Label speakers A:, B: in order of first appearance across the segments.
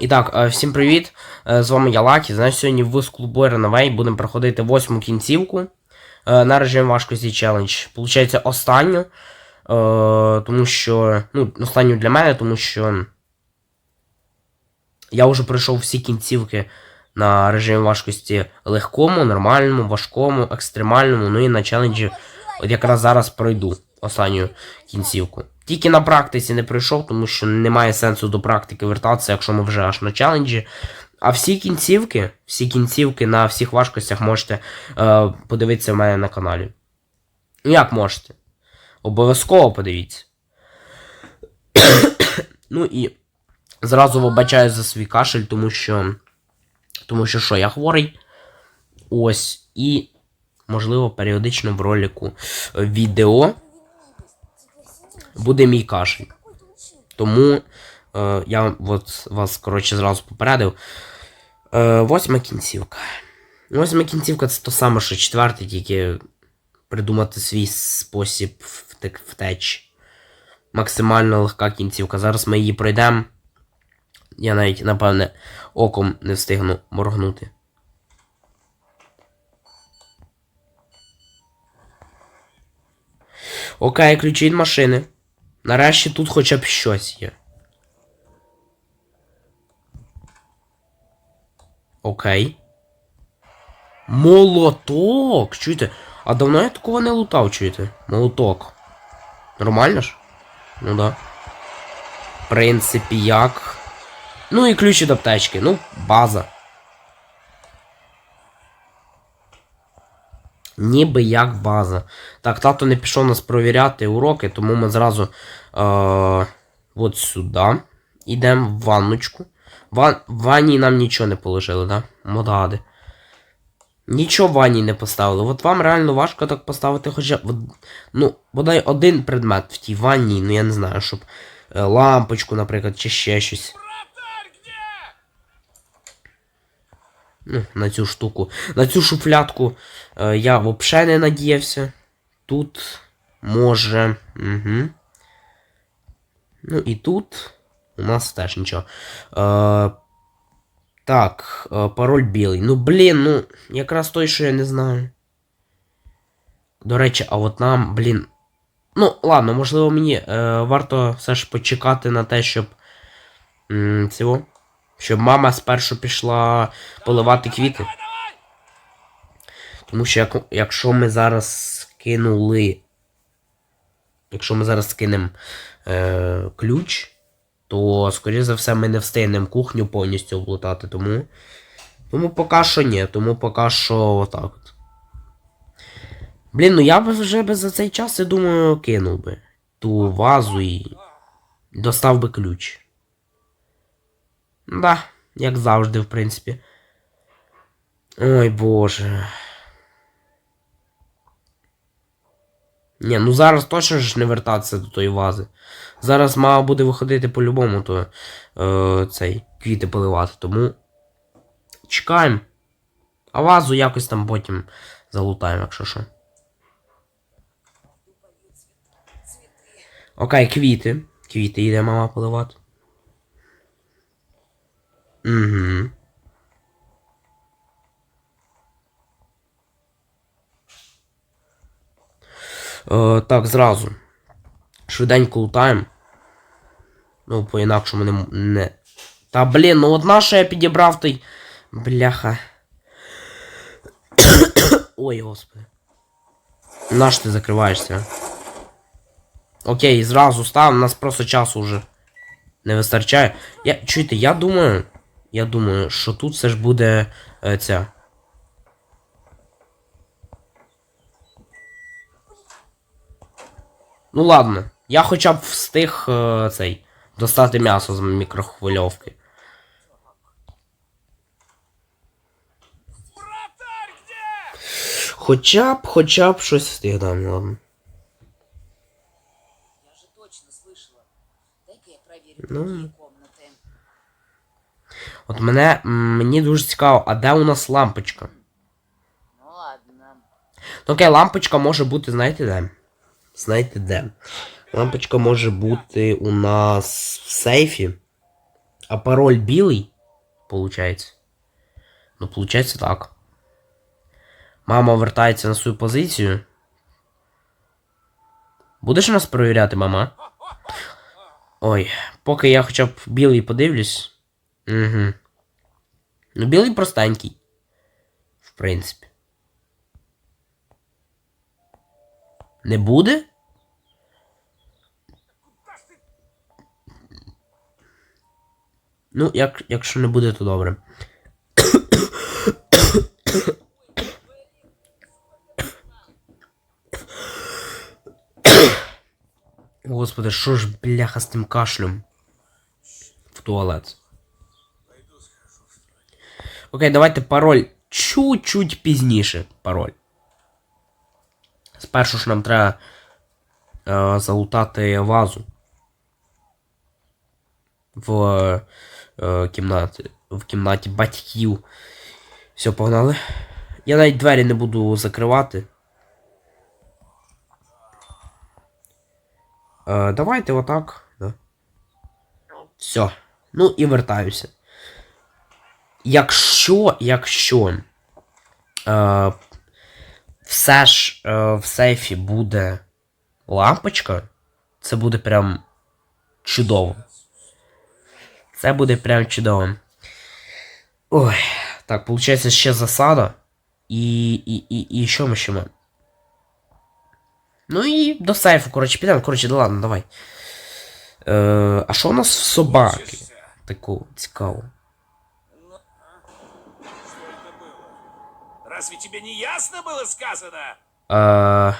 A: І так, е, всім привіт! Е, З вами я Лакі. Знаєш, сьогодні в клубу Ренавей будемо проходити восьму кінцівку е, на режим важкості челендж. Получається, останню. Тому що. Ну, останню для мене, тому що. Я вже пройшов всі кінцівки на режимі важкості легкому, нормальному, важкому, екстремальному, ну і на челенджі. От якраз зараз пройду останню кінцівку. Тільки на практиці не пройшов, тому що немає сенсу до практики вертатися, якщо ми вже аж на челенджі. А всі кінцівки, всі кінцівки на всіх важкостях можете е, подивитися в мене на каналі. Ну як можете? Обов'язково подивіться. ну і зразу вибачаю за свій кашель, тому що. Тому що що, я хворий. Ось. І, можливо, періодично в ролику е, відео буде мій кашель. Тому е, я от вас, коротше, зразу попередив. Е, восьма кінцівка. Восьма кінцівка це то саме, що четверта, тільки придумати свій спосіб втеч. Максимально легка кінцівка. Зараз ми її пройдемо. Я навіть, напевне, оком не встигну моргнути. Окей, ключі від машини. Нарешті тут хоча б щось є. Окей. Молоток! Чуєте? А давно я такого не лутав, чуєте? Молоток. Нормально ж? Ну да. В принципі, як. Ну і ключ від аптечки. Ну, база. Ніби як база. Так, тато не пішов нас провіряти уроки, тому ми зразу е, от сюди. Йдемо в ванночку. Ван, в ванні нам нічого не положили, да? Модади. Нічого в ванні не поставили. От вам реально важко так поставити хоча. Ну, бодай один предмет в тій ванні, ну я не знаю, щоб е, лампочку, наприклад, чи ще щось. Ну, на цю штуку. На цю шуфлятку е, я взагалі не надіявся. Тут може. Угу. Ну і тут у нас теж нічого. Е, так, е, пароль білий. Ну, блін, ну, якраз той, що я не знаю. До речі, а от нам, блін. Ну, ладно, можливо, мені е, варто все ж почекати на те, щоб. М, цього. Щоб мама спершу пішла поливати квіти. Тому що як, якщо ми зараз скинули. Якщо ми зараз скинемо е, ключ, то, скоріше за все, ми не встигнемо кухню повністю облутати. Тому. Тому поки що ні. Тому поки що отак от. Блін, ну я б вже би за цей час, я думаю, кинув би ту вазу і достав би ключ. Да, як завжди, в принципі. Ой боже. Ні, ну зараз точно ж не вертатися до тої вази. Зараз мама буде виходити по-любому, то е, цей квіти поливати, тому. Чекаємо. А вазу якось там потім залутаємо, якщо що. Окей, квіти. Квіти йде мама поливати. Угу. Е, так, зразу. Швиденько лутаємо. Ну, по-інакшому не, не. Та блін, ну одна, що я підібрав той. Бляха. Ой, господи. Наш ти закриваєшся? Окей, зразу став, у нас просто часу вже не вистачає. Я, чуєте, я думаю. Я думаю, що тут все ж буде е, ця. Ну ладно, я хоча б встиг е, цей достати м'ясо з мікрохвильовки. Хоча б, хоча б щось встиг, да, ну ладно.
B: Я же точно слышала. Дай-ка я проверю
A: Ну.
B: другие комнаты.
A: От мене м, мені дуже цікаво, а де у нас лампочка?
B: Ну ладно.
A: Ну окей, лампочка може бути, знаєте де? Знаєте де? Лампочка може бути у нас в сейфі. А пароль білий? Получається. Ну, получається так. Мама вертається на свою позицію. Будеш нас перевіряти, мама? Ой, поки я хоча б білий подивлюсь. Угу. Ну, білий простенький. В принципі. Не буде? Ну, як, якщо не буде, то добре. Господи, що ж бляха з тим кашлем? В туалет. Окей, давайте пароль чуть-чуть пізніше. Пароль. Спершу ж нам треба е, залутати вазу. В е, кімнаті. В кімнаті батьків. Все, погнали. Я навіть двері не буду закривати. Е, давайте отак. Да. Все. Ну і вертаюся. Якщо, якщо е, все ж е, в сейфі буде лампочка, це буде прям чудово. Це буде прям чудово. Ой, так, виходить ще засада. І, і, і, і що ми ще маємо? Ну і до сейфу, коротше, підемо. Коротше, да ладно, давай. Е, а що у нас в собаки? Такого цікаво.
C: Разве тебе не ясно было сказано?
A: Е,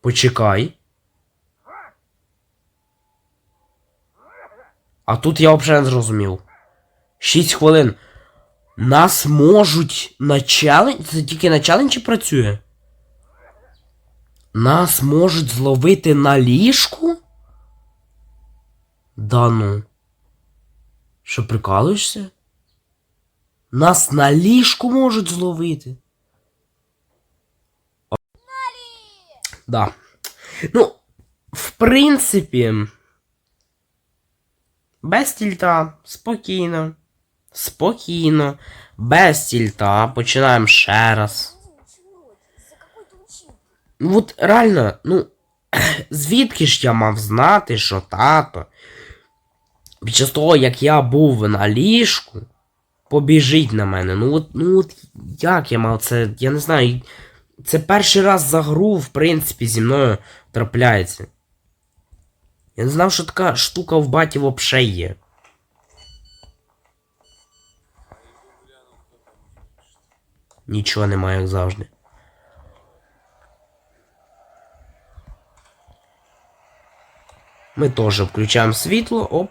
A: почекай. А тут я взагалі не зрозумів. 6 хвилин. Нас можуть на челендж. Це тільки на челенджі працює? Нас можуть зловити на ліжку? Да ну. Що прикалуєшся? Нас на ліжку можуть зловити. Да. Ну, в принципі. Без тільта. Спокійно. Спокійно. Без тільта. Починаємо ще раз. Ну от реально, ну. Звідки ж я мав знати, що тато? Під час того, як я був на ліжку, побіжить на мене. Ну от, ну от як я мав це. Я не знаю. Це перший раз за гру, в принципі, зі мною трапляється. Я не знав, що така штука в баті вообще є. Нічого немає, як завжди. Ми теж включаємо світло, оп.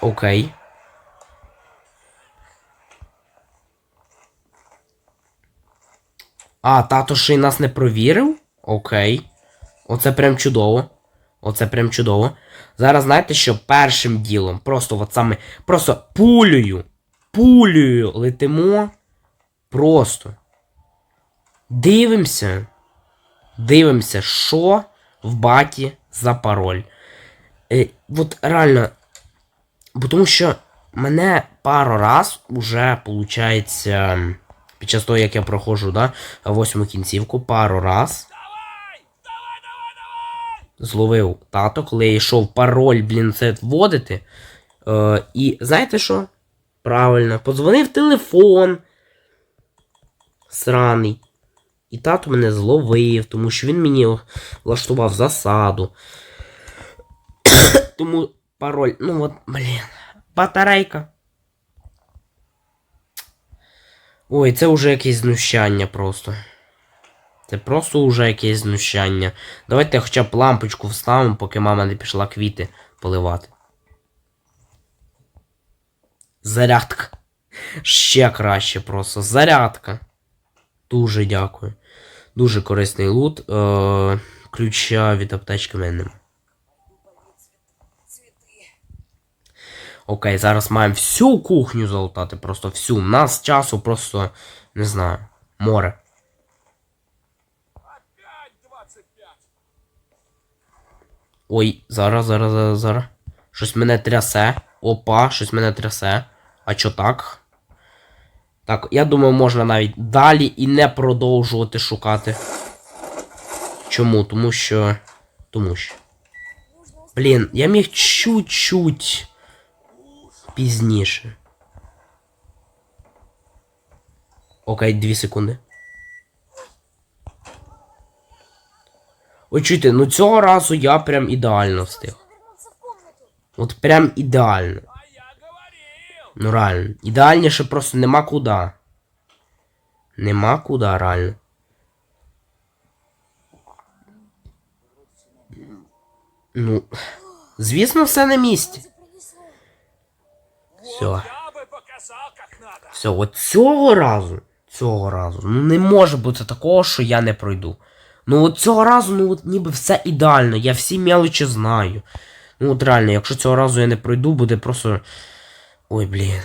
A: Окей. А, тато ще й нас не провірив? Окей. Оце прям чудово. Оце прям чудово. Зараз знаєте, що першим ділом, просто от саме. Просто пулею. Пулею летимо. Просто. Дивимося. Дивимося, що в баті за пароль. Е, от реально. Бо тому що мене пару раз уже, виходить, під час того, як я проходжу, да, восьму кінцівку, пару раз зловив тато, коли я йшов пароль, блін, це вводити. Е, і знаєте що? Правильно, подзвонив телефон. Сраний. І тато мене зловив, тому що він мені влаштував засаду. тому пароль. Ну от, блін. Батарейка. Ой, це вже якесь знущання просто. Це просто уже якесь знущання. Давайте хоча б лампочку вставимо, поки мама не пішла квіти поливати. Зарядка. Ще краще просто. Зарядка. Дуже дякую. Дуже корисний лут. Е- ключа від аптечки в мене нема. Окей, зараз маємо всю кухню залутати, просто всю. У нас часу просто, не знаю, море. Ой, зараз, зараз, зараз, зараз. Щось мене трясе. Опа, щось мене трясе. А чо так? Так, я думаю, можна навіть далі і не продовжувати шукати. Чому? Тому що. Тому що. Блін, я міг чуть-чуть пізніше. Окей, дві секунди. Ой, чуйте, ну цього разу я прям ідеально встиг. От прям ідеально. Ну реально. Ідеальніше просто нема куди. Нема куди, реально. Ну. Звісно, все на місці. Все. Все, от цього разу. Цього разу. Ну не може бути такого, що я не пройду. Ну от цього разу, ну от ніби все ідеально. Я всі мелочі знаю. Ну от реально, якщо цього разу я не пройду, буде просто. Ой, блін.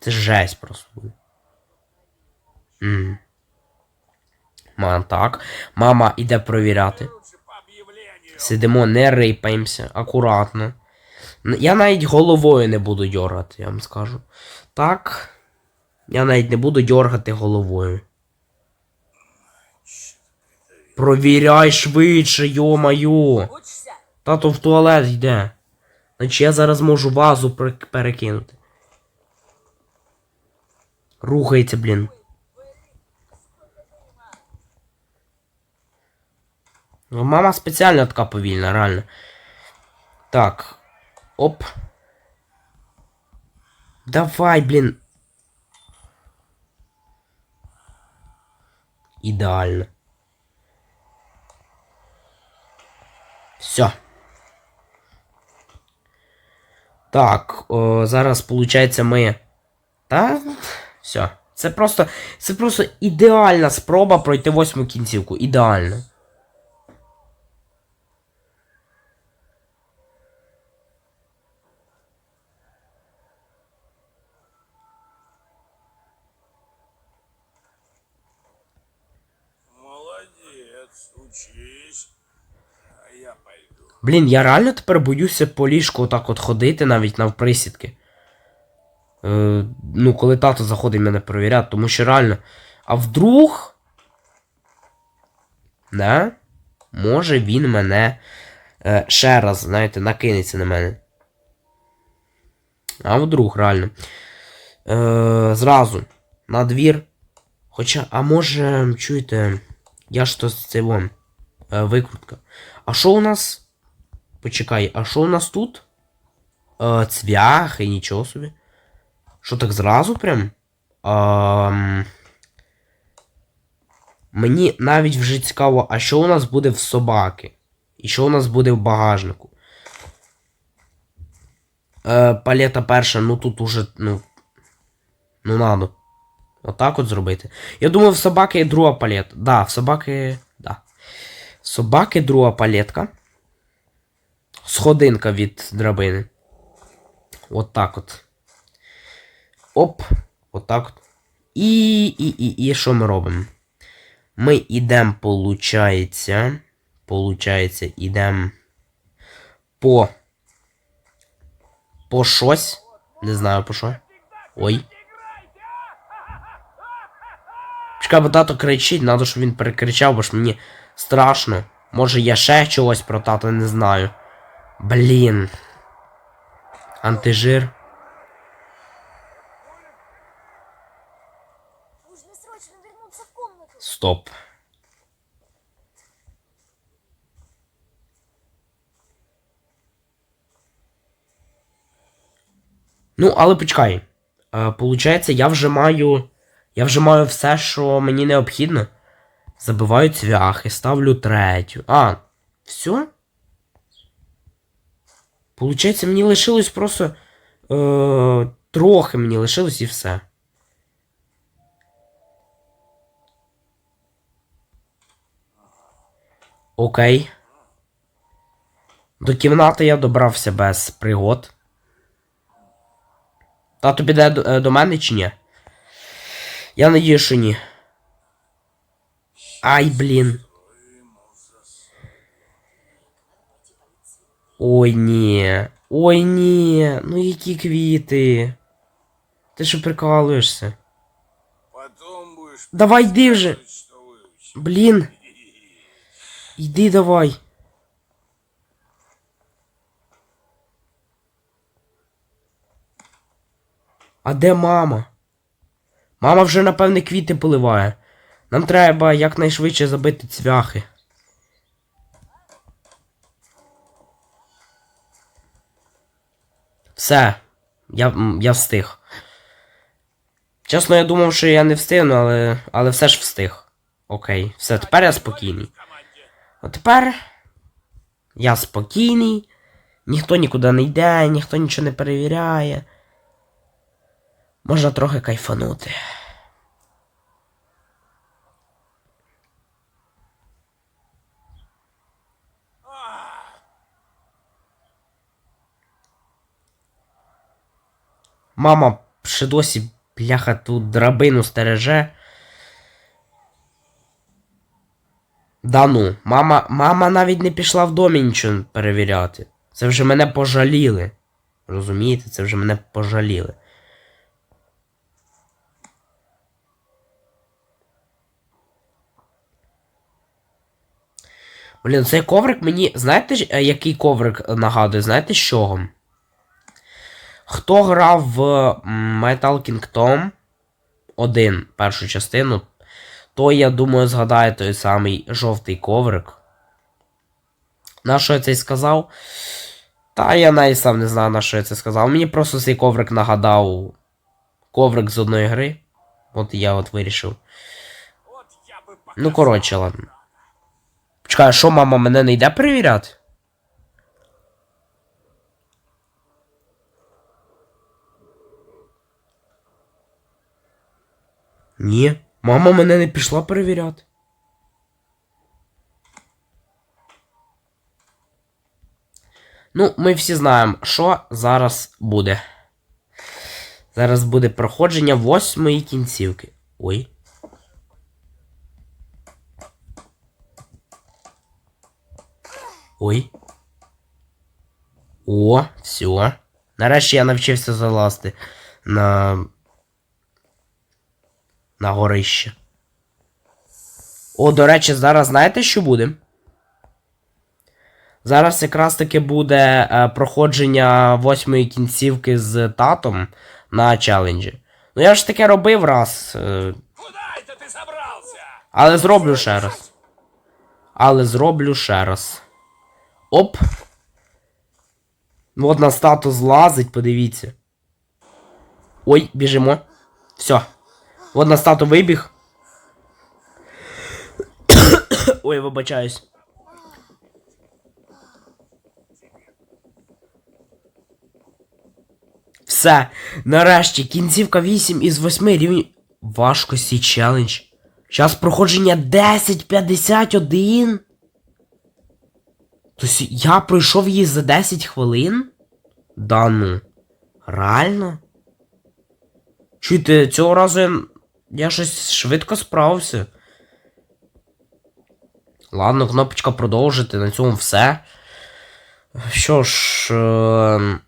A: Це жесть просто буде. М. Ма, так. Мама іде провіряти. Сидимо, не рипаємося, акуратно. Я навіть головою не буду дьоргати, я вам скажу. Так. Я навіть не буду дьоргати головою. Провіряй швидше.
B: Учишься?
A: Тато в туалет йде. Значить я зараз можу вазу перекинути. Рухається, блін. Ну, мама спеціально така повільна, реально. Так. Оп. Давай, блін. Ідеально. Все. Так, о, зараз, виходить, ми. Та. Все. Це просто. Це просто ідеальна спроба пройти восьму кінцівку. Ідеально.
C: Молодец, учись. А я пойду.
A: Блін, я реально тепер боюся по ліжку отак от ходити навіть навприсідки. Е, ну, коли тато заходить мене перевіряти, тому що реально. А вдруг. Не? Може він мене е, ще раз, знаєте, накинеться на мене. А вдруг, реально. Е, зразу. На двір. Хоча, а може, чуєте, я ж то з цього е, викрутка. А що у нас? Почекай, а що у нас тут? Е, цвяхи, нічого собі. Що так зразу прям? Ем... Мені навіть вже цікаво, а що у нас буде в собаки? І що у нас буде в багажнику? Е, палета перша, ну тут уже, ну. Ну надо. Отак от зробити. Я думаю, в собаки є друга палета. Да, в собаки. Да. Собаки друга палетка. Сходинка від драбини. От от. Оп. Отак от. І, і, і, і що ми робимо? Ми йдемо, получається. Получається, йдемо по. По щось. Не знаю по що. Ой. Чекай, бо тато кричить, треба, щоб він перекричав, бо ж мені страшно. Може я ще чогось про тата не знаю. Блін. Антижир. Стоп. Ну, але почекай. Е, получається, я вже маю. Я вже маю все, що мені необхідно. Забиваю цвяхи, ставлю третю. А, все? Получається, мені лишилось просто. Е, трохи мені лишилось і все. Окей. До кімнати я добрався без пригод. Тато піде до, е, до мене чи ні? Я надію, що ні. Ай, блін. Ой, ні. Ой, ні. Ну які квіти. Ти що прикалуєшся?
C: Потом будешь
A: Давай йди вже.
C: говорить, что выучил.
A: Блін. Іди давай. А де мама? Мама вже, напевне, квіти поливає. Нам треба якнайшвидше забити цвяхи. Все. Я, я встиг. Чесно, я думав, що я не встигну, але, але все ж встиг. Окей, все, тепер я спокійний. А тепер я спокійний, ніхто нікуди не йде, ніхто нічого не перевіряє. Можна трохи кайфанути. Мама ще досі, бляха, тут драбину стереже. Да ну, мама, мама навіть не пішла в домі нічого перевіряти. Це вже мене пожаліли. Розумієте, це вже мене пожаліли. Блін, цей коврик мені. Знаєте, е, який коврик нагадує? Знаєте з чого? Хто грав в Metal Kingdom 1 першу частину, то я думаю, згадає той самий жовтий коврик. На що я це сказав? Та я навіть сам не знаю, на що я це сказав. Мені просто цей коврик нагадав коврик з одної гри. От я от вирішив. Ну, коротше, ладно. Чекай, а що мама мене не йде перевіряти? Ні, мама мене не пішла перевіряти. Ну, ми всі знаємо, що зараз буде. Зараз буде проходження восьмої кінцівки. Ой. Ой. О, все. Нарешті я навчився залазити на. на горище. О, до речі, зараз знаєте, що буде? Зараз якраз таки буде е, проходження восьмої кінцівки з татом на челенджі. Ну я ж таке робив раз. Е,
C: Куда ты собрался?
A: але зроблю ще раз. Але зроблю ще раз. Оп. Ну, От на статус злазить, подивіться. Ой, біжимо. Все. От на стату вибіг. Ой, вибачаюсь. Все. Нарешті кінцівка 8 із 8 рівнів. Важкості челендж. Зараз проходження 10.51. Тобто я пройшов її за 10 хвилин? Да ну. Реально? Чуєте, цього разу я, я щось швидко справився. Ладно, кнопочка продовжити, на цьому все. Що ж. Е...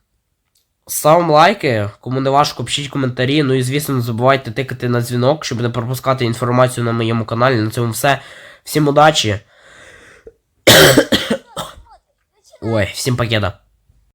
A: Ставимо лайки, кому не важко, пишіть коментарі. Ну і звісно, не забувайте тикати на дзвінок, щоб не пропускати інформацію на моєму каналі. На цьому все. Всім удачі. Ой, всем покеда.